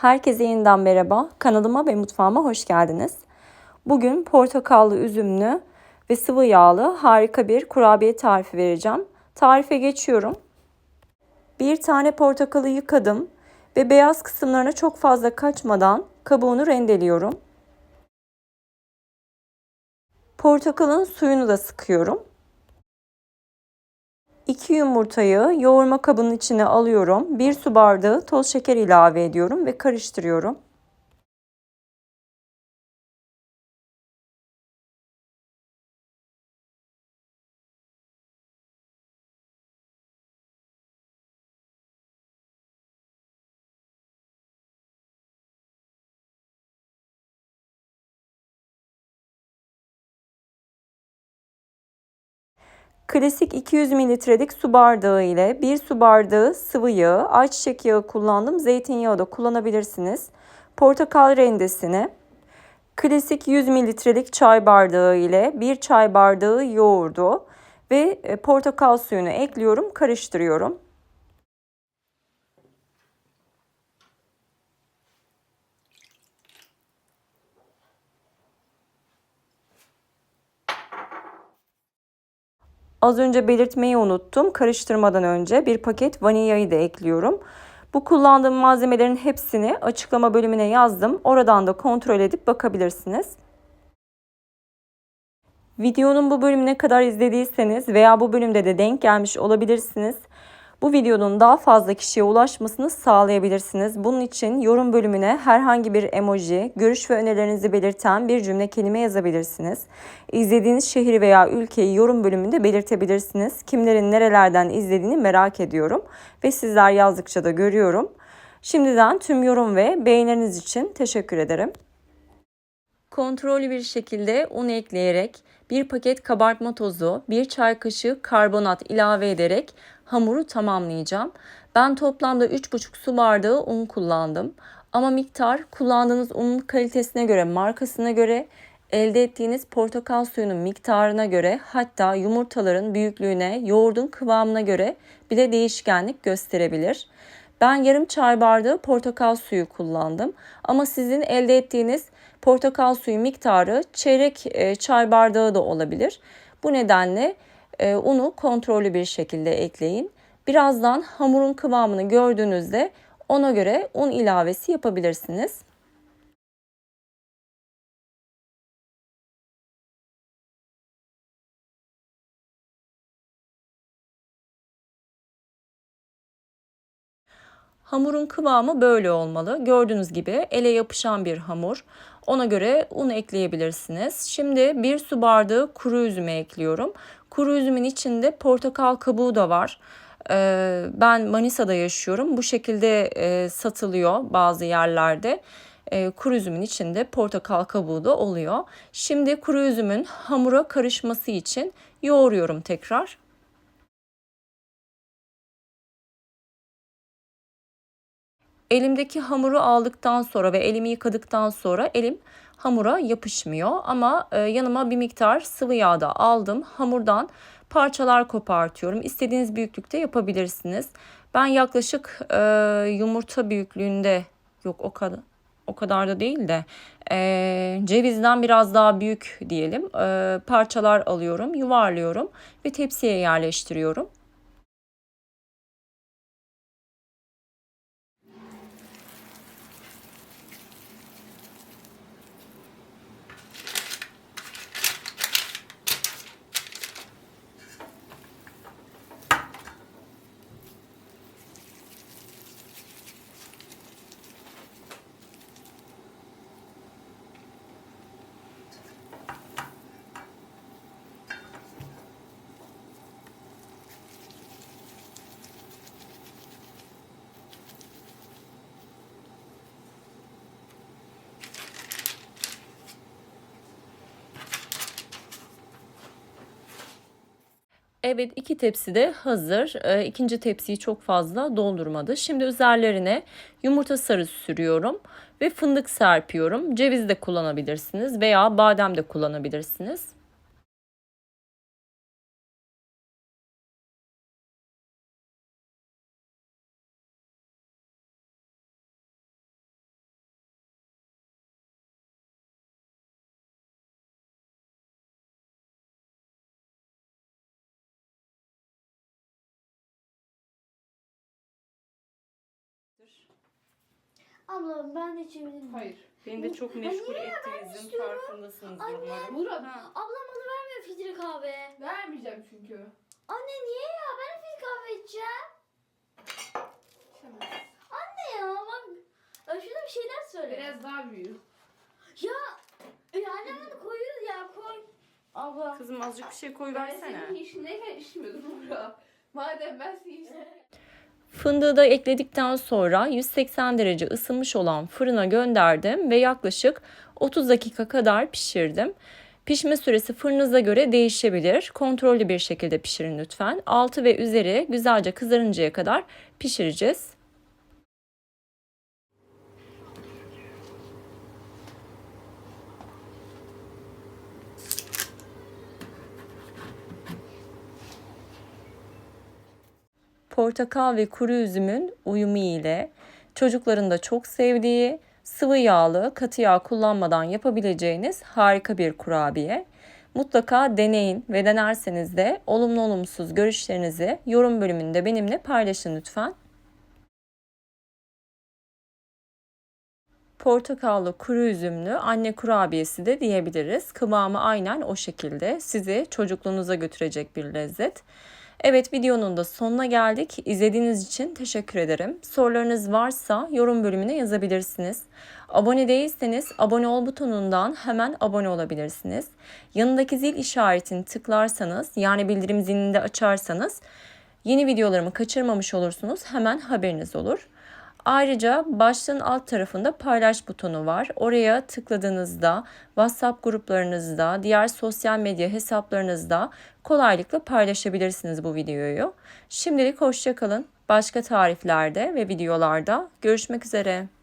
Herkese yeniden merhaba. Kanalıma ve mutfağıma hoş geldiniz. Bugün portakallı, üzümlü ve sıvı yağlı harika bir kurabiye tarifi vereceğim. Tarife geçiyorum. Bir tane portakalı yıkadım ve beyaz kısımlarına çok fazla kaçmadan kabuğunu rendeliyorum. Portakalın suyunu da sıkıyorum. 2 yumurtayı yoğurma kabının içine alıyorum. 1 su bardağı toz şeker ilave ediyorum ve karıştırıyorum. Klasik 200 mililitrelik su bardağı ile 1 su bardağı sıvı yağı, ayçiçek yağı kullandım. Zeytinyağı da kullanabilirsiniz. Portakal rendesini, klasik 100 mililitrelik çay bardağı ile 1 çay bardağı yoğurdu ve e, portakal suyunu ekliyorum, karıştırıyorum. Az önce belirtmeyi unuttum. Karıştırmadan önce bir paket vanilyayı da ekliyorum. Bu kullandığım malzemelerin hepsini açıklama bölümüne yazdım. Oradan da kontrol edip bakabilirsiniz. Videonun bu bölümüne kadar izlediyseniz veya bu bölümde de denk gelmiş olabilirsiniz. Bu videonun daha fazla kişiye ulaşmasını sağlayabilirsiniz. Bunun için yorum bölümüne herhangi bir emoji, görüş ve önerilerinizi belirten bir cümle kelime yazabilirsiniz. İzlediğiniz şehri veya ülkeyi yorum bölümünde belirtebilirsiniz. Kimlerin nerelerden izlediğini merak ediyorum ve sizler yazdıkça da görüyorum. Şimdiden tüm yorum ve beğenileriniz için teşekkür ederim. Kontrollü bir şekilde un ekleyerek bir paket kabartma tozu, bir çay kaşığı karbonat ilave ederek hamuru tamamlayacağım. Ben toplamda 3,5 su bardağı un kullandım. Ama miktar kullandığınız unun kalitesine göre, markasına göre, elde ettiğiniz portakal suyunun miktarına göre hatta yumurtaların büyüklüğüne, yoğurdun kıvamına göre bile değişkenlik gösterebilir. Ben yarım çay bardağı portakal suyu kullandım. Ama sizin elde ettiğiniz portakal suyu miktarı çeyrek e, çay bardağı da olabilir. Bu nedenle e, unu kontrollü bir şekilde ekleyin. Birazdan hamurun kıvamını gördüğünüzde ona göre un ilavesi yapabilirsiniz. Hamurun kıvamı böyle olmalı. Gördüğünüz gibi ele yapışan bir hamur. Ona göre un ekleyebilirsiniz. Şimdi bir su bardağı kuru üzümü ekliyorum. Kuru üzümün içinde portakal kabuğu da var. Ee, ben Manisa'da yaşıyorum. Bu şekilde e, satılıyor bazı yerlerde. Ee, kuru üzümün içinde portakal kabuğu da oluyor. Şimdi kuru üzümün hamura karışması için yoğuruyorum tekrar. Elimdeki hamuru aldıktan sonra ve elimi yıkadıktan sonra elim hamura yapışmıyor. Ama e, yanıma bir miktar sıvı yağ da aldım. Hamurdan parçalar kopartıyorum. İstediğiniz büyüklükte yapabilirsiniz. Ben yaklaşık e, yumurta büyüklüğünde yok o kadar o kadar da değil de e, cevizden biraz daha büyük diyelim e, parçalar alıyorum, yuvarlıyorum ve tepsiye yerleştiriyorum. Evet iki tepsi de hazır. E, ikinci tepsiyi çok fazla doldurmadı. Şimdi üzerlerine yumurta sarısı sürüyorum ve fındık serpiyorum. Ceviz de kullanabilirsiniz veya badem de kullanabilirsiniz. Abla ben de miyim? Hayır. Beni de çok meşgul ettiğinizin farkındasınız Anne. Murat. Ablam bana vermiyor filtre kahve. Vermeyeceğim çünkü. Anne niye ya? Ben de filtre kahve içeceğim. İçemez. Anne ya bak. Ya Şurada bir şeyler söyle. Biraz daha büyük. Ya. Ya annem onu koyuyor ya koy. Abla. Kızım azıcık bir şey koy Ben senin işindeyken içmiyordum Murat. Madem ben senin işindeyken Fındığı da ekledikten sonra 180 derece ısınmış olan fırına gönderdim ve yaklaşık 30 dakika kadar pişirdim. Pişme süresi fırınıza göre değişebilir. Kontrollü bir şekilde pişirin lütfen. Altı ve üzeri güzelce kızarıncaya kadar pişireceğiz. Portakal ve kuru üzümün uyumu ile çocukların da çok sevdiği sıvı yağlı, katı yağ kullanmadan yapabileceğiniz harika bir kurabiye. Mutlaka deneyin ve denerseniz de olumlu olumsuz görüşlerinizi yorum bölümünde benimle paylaşın lütfen. Portakallı kuru üzümlü anne kurabiyesi de diyebiliriz. Kıvamı aynen o şekilde. Sizi çocukluğunuza götürecek bir lezzet. Evet videonun da sonuna geldik. İzlediğiniz için teşekkür ederim. Sorularınız varsa yorum bölümüne yazabilirsiniz. Abone değilseniz abone ol butonundan hemen abone olabilirsiniz. Yanındaki zil işaretini tıklarsanız yani bildirim zilini de açarsanız yeni videolarımı kaçırmamış olursunuz. Hemen haberiniz olur. Ayrıca başlığın alt tarafında paylaş butonu var. Oraya tıkladığınızda WhatsApp gruplarınızda, diğer sosyal medya hesaplarınızda kolaylıkla paylaşabilirsiniz bu videoyu. Şimdilik hoşçakalın. Başka tariflerde ve videolarda görüşmek üzere.